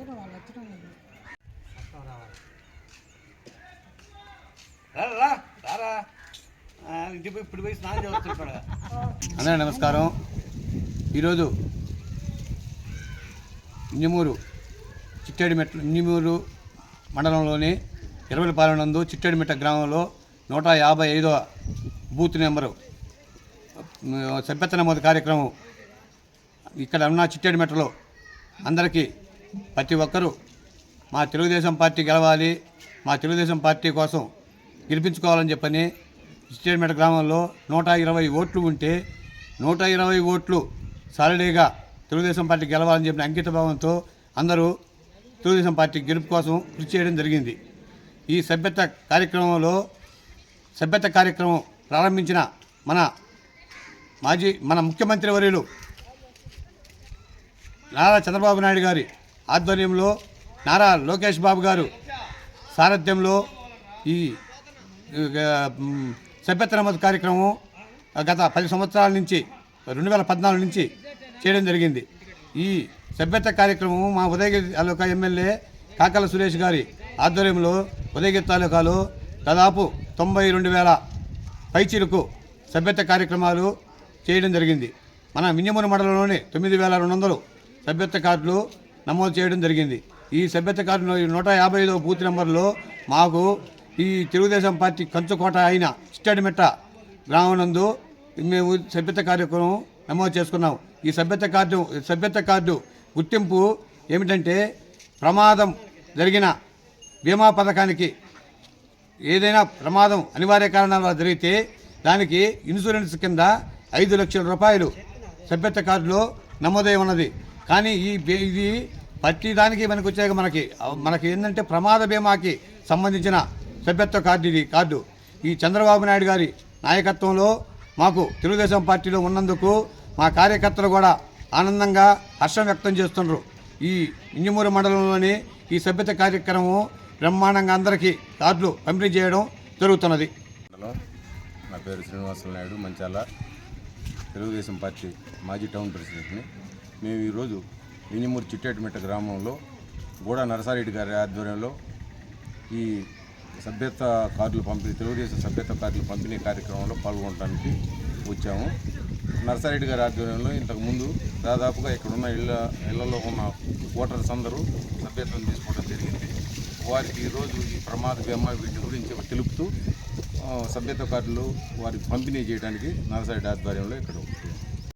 వచ్చారు వాళ్ళు వచ్చడం ఇప్పుడు పోయి స్నానం అందరూ నమస్కారం. ఈరోజు ఇంజమూరు చిట్టేడిమెట్ల ఇంజమూరు మండలంలోని ఇరవైపాలెం నందు చిట్టేడిమెట్ట గ్రామంలో నూట యాభై ఐదవ బూత్ నెంబరు సభ్యత నమోదు కార్యక్రమం ఇక్కడ ఉన్న చిట్టేడిమెట్టలో అందరికీ ప్రతి ఒక్కరూ మా తెలుగుదేశం పార్టీ గెలవాలి మా తెలుగుదేశం పార్టీ కోసం గెలిపించుకోవాలని చెప్పని స్టేట్మెంట్ గ్రామంలో నూట ఇరవై ఓట్లు ఉంటే నూట ఇరవై ఓట్లు సాలిడీగా తెలుగుదేశం పార్టీ గెలవాలని చెప్పిన అంకిత భావంతో అందరూ తెలుగుదేశం పార్టీ గెలుపు కోసం కృషి చేయడం జరిగింది. ఈ సభ్యత కార్యక్రమంలో సభ్యత కార్యక్రమం ప్రారంభించిన మన మాజీ మన ముఖ్యమంత్రి వర్యులు నారా చంద్రబాబు నాయుడు గారి ఆధ్వర్యంలో నారా లోకేష్ బాబు గారు సారథ్యంలో ఈ ఆ, నమోదు కార్యక్రమం గత పది సంవత్సరాల నుంచి రెండు వేల పద్నాలుగు నుంచి చేయడం జరిగింది. ఈ సభ్యత కార్యక్రమం మా ఉదయగిరి తాలూకా ఎమ్మెల్యే కాకల సురేష్ గారి ఆధ్వర్యంలో ఉదయగిరి తాలూకాలో దాదాపు తొంభై రెండు వేల పైచీలకు సభ్యత కార్యక్రమాలు చేయడం జరిగింది. మన మిన్యమూరు మండలంలోని తొమ్మిది వేల రెండు వందలు సభ్యత కార్డులు నమోదు చేయడం జరిగింది. ఈ సభ్యత కార్డు నూట యాభై ఐదో బూత్ నెంబర్లో మాకు ఈ తెలుగుదేశం పార్టీ కంచుకోట అయిన చిట్టడిమెట్ట గ్రామనందు మేము సభ్యత కార్యక్రమం నమోదు చేసుకున్నాం. ఈ సభ్యత కార్డు సభ్యత కార్డు గుర్తింపు ఏమిటంటే ప్రమాదం జరిగిన బీమా పథకానికి ఏదైనా ప్రమాదం అనివార్య కారణాల వల్ల జరిగితే దానికి ఇన్సూరెన్స్ కింద ఐదు లక్షల రూపాయలు సభ్యత కార్డులో నమోదై ఉన్నది. కానీ ఈ ఇది ప్రతి దానికి మనకు వచ్చాక మనకి మనకి ఏంటంటే ప్రమాద బీమాకి సంబంధించిన సభ్యత్వ కార్డు ఇది కార్డు. ఈ చంద్రబాబు నాయుడు గారి నాయకత్వంలో మాకు తెలుగుదేశం పార్టీలో ఉన్నందుకు మా కార్యకర్తలు కూడా ఆనందంగా హర్షం వ్యక్తం చేస్తున్నారు ఈ ఇంజమూరు మండలంలోని ఈ సభ్యత కార్యక్రమం బ్రహ్మాండంగా అందరికీ కార్డులు పంపిణీ చేయడం జరుగుతున్నది. నా పేరు శ్రీనివాస నాయుడు మంచాల తెలుగుదేశం పార్టీ మాజీ టౌన్ ప్రెసిడెంట్ని. మేము ఈరోజు వినిమూరు చిట్టేటిమిట్ట గ్రామంలో గూడ నరసారెడ్డి గారి ఆధ్వర్యంలో ఈ సభ్యత కార్డులు పంపిణీ తెలుగుదేశం సభ్యత కార్డులు పంపిణీ కార్యక్రమంలో పాల్గొనడానికి వచ్చాము. నరసారెడ్డి గారి ఆధ్వర్యంలో ఇంతకుముందు దాదాపుగా ఇక్కడున్న ఇళ్ళ ఇళ్ళలో ఉన్న ఓటర్స్ అందరూ సభ్యత్వం తీసుకోవడం జరిగింది. వారికి ఈరోజు ఈ ప్రమాద బీమా వీటి గురించి తెలుపుతూ సభ్యత కార్డులు వారికి పంపిణీ చేయడానికి నరసారెడ్డి ఆధ్వర్యంలో ఇక్కడ